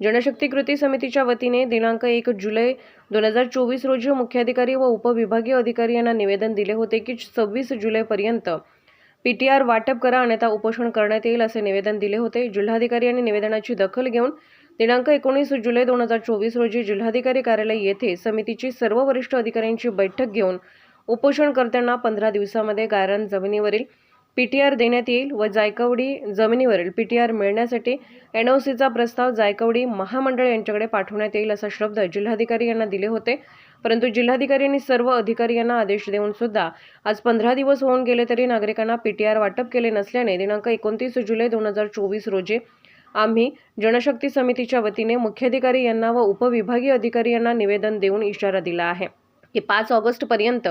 जनशक्ती कृती समितीच्या वतीने दिनांक एक जुलै दोन हजार चोवीस रोजी मुख्याधिकारी व उपविभागीय अधिकारी यांना निवेदन दिले होते की सव्वीस जुलैपर्यंत पी टी आर वाटप करा अन्यथा उपोषण करण्यात येईल असे निवेदन दिले होते. जिल्हाधिकारी यांनी निवेदनाची दखल घेऊन दिनांक एकोणीस जुलै दोन हजार चोवीस रोजी जिल्हाधिकारी कार्यालय येथे समितीची सर्व वरिष्ठ अधिकाऱ्यांची बैठक घेऊन उपोषणकर्त्यांना पंधरा दिवसामध्ये गायरान जमिनीवरील पी टी आर देण्यात येईल व जायकवडी जमिनीवरील पी टी आर मिळण्यासाठी एन ओ सीचा प्रस्ताव जायकवडी महामंडळ यांच्याकडे पाठवण्यात येईल असा शब्द जिल्हाधिकारी यांना दिले होते. परंतु जिल्हाधिकारी सर्व अधिकारी यांना आदेश देऊन सुद्धा आज पंधरा दिवस होऊन गेले तरी नागरिकांना पी टी आर वाटप केले नसल्याने दिनांक एकोणतीस जुलै दोन हजार चोवीस रोजी आम्ही जनशक्ती समितीच्या वतीने मुख्याधिकारी यांना व उपविभागीय अधिकारी यांना निवेदन देऊन इशारा दिला आहे. की पाच ऑगस्टपर्यंत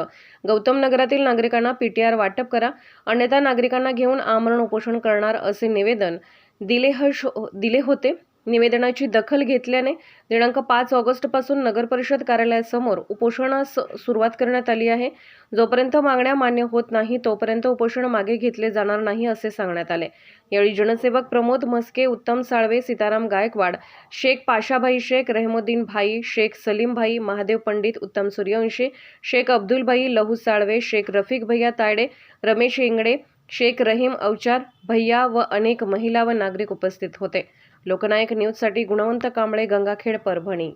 गौतम नगरातील नागरिकांना पी टी आर वाटप करा. अन्यथा नागरिकांना घेऊन आमरण उपोषण करणार असे निवेदन दिले हश दिले होते. निवेदनाची दखल घेतल्याने दिनांक पाच ऑगस्टपासून नगरपरिषद कार्यालयासमोर उपोषणास सुरुवात करण्यात आली आहे. जोपर्यंत मागण्या मान्य होत नाही तोपर्यंत उपोषण मागे घेतले जाणार नाही असे सांगण्यात आले. यावेळी जनसेवक प्रमोद म्हस्के उत्तम साळवे सीताराम गायकवाड शेख पाशाभाई शेख रहमुद्दीन भाई शेख सलीम भाई महादेव पंडित उत्तम सूर्यवंशी शेख अब्दुल भाई लहू साळवे शेख रफिक भैया तायडे रमेश इंगडे शेख रहीम अवचार भैया व अनेक महिला व नागरिक उपस्थित होते. लोकनायक न्यूजसाठी गुणवंत कांबळे गंगाखेड परभणी.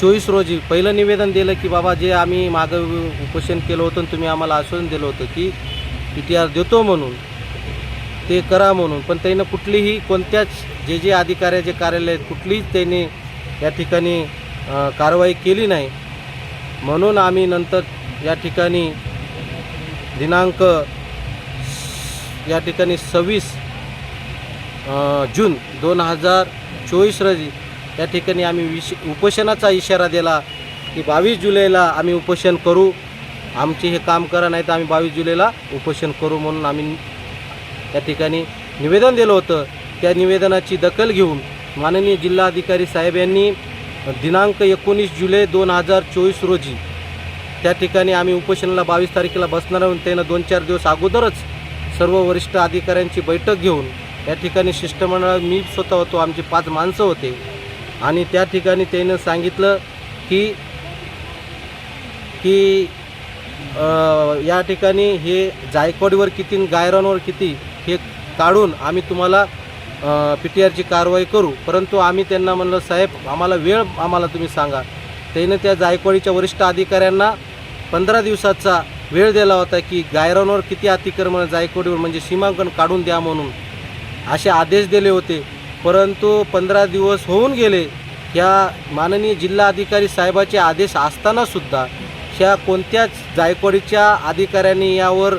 चोवीस रोजी पहिलं निवेदन दिलं की बाबा जे आम्ही मागं उपोषण केलं होतं आणि तुम्ही आम्हाला आश्वासन दिलं होतं की पी टी आर देतो म्हणून ते करा म्हणून पण त्यानं कुठलीही कोणत्याच जे जे अधिकाऱ्याचे कार्यालय आहेत कुठलीच त्यांनी या ठिकाणी कारवाई केली नाही. म्हणून आम्ही नंतर या ठिकाणी दिनांक या ठिकाणी सव्वीस जून दोन हजार चोवीस रोजी. या ठिकाणी आम्ही विश उपोषणाचा इशारा दिला की बावीस जुलैला आम्ही उपोषण करू. आमचे हे काम करा नाही तर आम्ही बावीस जुलैला उपोषण करू म्हणून आम्ही त्या ठिकाणी निवेदन दिलं होतं. त्या निवेदनाची दखल घेऊन माननीय जिल्हाधिकारी साहेब यांनी दिनांक एकोणीस जुलै दोन हजार चोवीस रोजी त्या ठिकाणी आम्ही उपोषणाला बावीस तारखेला बसणार आहोत. त्यानं दोन चार दिवस अगोदरच सर्व वरिष्ठ अधिकाऱ्यांची बैठक घेऊन या ठिकाणी शिष्टमंडळात मी स्वतः होतो आमचे पाच माणसं होते. आणि त्या ठिकाणी त्यानं सांगितलं की की या ठिकाणी हे जायकवाडीवर किती गायरॉनवर गायरांवर किती हे काढून आम्ही तुम्हाला पी टी आरची कारवाई करू. परंतु आम्ही त्यांना म्हणलं साहेब आम्हाला वेळ आम्हाला तुम्ही सांगा. त्यानं त्या जायकवाडीच्या वरिष्ठ अधिकाऱ्यांना पंधरा दिवसाचा वेळ दिला होता की गायरांवर किती अतिक्रमण जायकवाडीवर म्हणजे सीमांकन काढून द्या म्हणून. असे आदेश दिले होते. परंतु पंधरा दिवस होऊन गेले. ह्या माननीय जिल्हाधिकारी साहेबाचे आदेश असतानासुद्धा ह्या कोणत्याच जायकवाडीच्या अधिकाऱ्यांनी यावर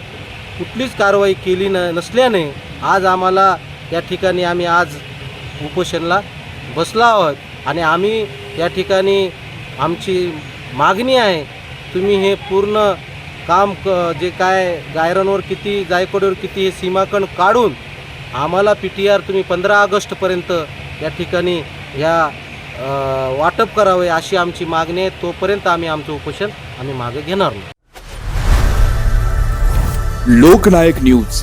कुठलीच कारवाई केली न नसल्याने आज आम्हाला या ठिकाणी आम्ही आज उपोषणला बसला आहोत. आणि आम्ही या ठिकाणी आमची मागणी आहे तुम्ही हे पूर्ण काम क जे काय गायरनवर किती जायकवाडीवर किती हे सीमाकण काढून आम्हाला पी टी आर तुम्ही पंधरा ऑगस्टपर्यंत या ठिकाणी ह्या वाटप करावे अशी आमची मागणी आहे. तोपर्यंत आम्ही आमचं उपोषण आम्ही मागे घेणार नाही. लोकनायक न्यूज.